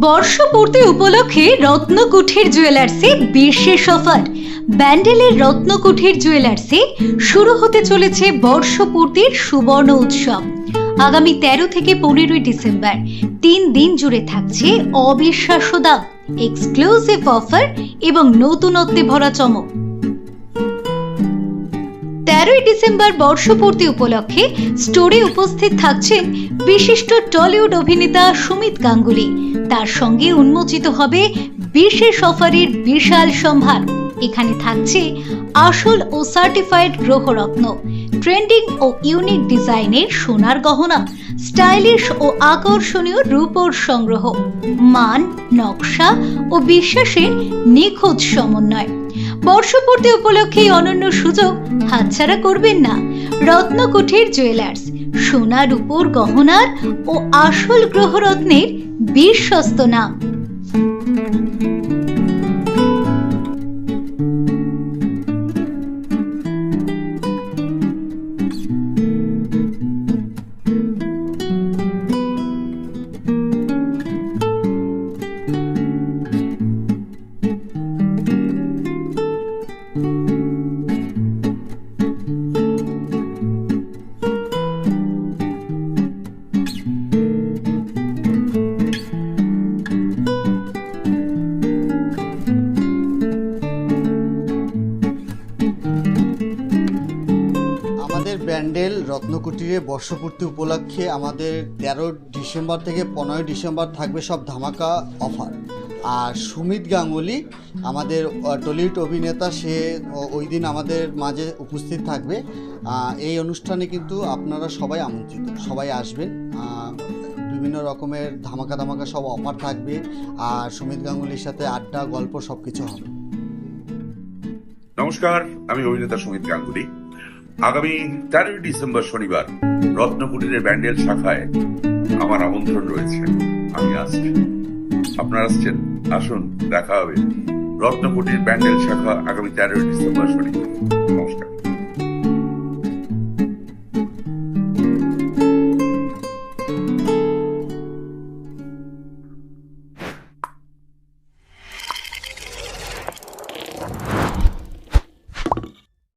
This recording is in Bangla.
বর্ষপূর্তি উপলক্ষে রত্নকুঠির জুয়েলার্সে বিশেষ অফার। ব্যান্ডেলের রত্নকুঠির জুয়েলার্সে শুরু হতে চলেছে বর্ষপূর্তির সুবর্ণ উৎসব। আগামী তেরো থেকে পনেরোই ডিসেম্বর তিন দিন জুড়ে থাকছে অবিশ্বাস্য দাম এক্সক্লুসিভ অফার এবং নতুনত্বে ভরা চমক। তেরোই ডিসেম্বর বর্ষপূর্তি উপলক্ষে স্টোরে উপস্থিত থাকছেন বিশিষ্ট টলিউড অভিনেতা সুমিত গাঙ্গুলি। তার সঙ্গে উন্মোচিত হবে বিশেষ অফারের বিশাল সম্ভার। এখানে থাকছে আসল ও সার্টিফাইড গ্রহরত্ন ট্রেন্ডিং ও ইউনিক ডিজাইনের সোনার গহনা স্টাইলিশ ও আকর্ষণীয় রূপোর সংগ্রহ, মান, নকশা ও বিশ্বাসের নিখুঁত সমন্বয়। বর্ষপূর্তি উপলক্ষে অনন্য সুযোগ হাতছাড়া করবেন না। রত্নকুঠির জুয়েলার্স সোনার উপর গহনার ও আসল গ্রহরত্নের বিশ্বস্ত নাম। আমাদের ব্যান্ডেল রত্নকুটিরে বর্ষপূর্তি উপলক্ষে আমাদের তেরো ডিসেম্বর থেকে পনেরোই ডিসেম্বর থাকবে সব ধামাকা অফার। আর সুমিত গাঙ্গুলি, আমাদের টলিউড অভিনেতা, সে ওই দিন আমাদের মাঝে উপস্থিত থাকবে। এই অনুষ্ঠানে কিন্তু আপনারা সবাই আমন্ত্রিত, সবাই আসবেন। বিভিন্ন রকমের ধামাকা ধামাকা সব অফার থাকবে, আর সুমিত গাঙ্গুলির সাথে আড্ডা, গল্প সব কিছু হবে। নমস্কার, আমি অভিনেতা সুমিত গাঙ্গুলি। আগামী তেরোই ডিসেম্বর শনিবার রত্নকুটিরের ব্যান্ডেল শাখায় আমার আমন্ত্রণ রয়েছে। আমি আসছি। আপনারা আসছেন? আসুন, দেখা হবে। রত্নকুটির ব্যান্ডেল শাখা আগামী তেরোই ডিসেম্বর শনিবার। নমস্কার।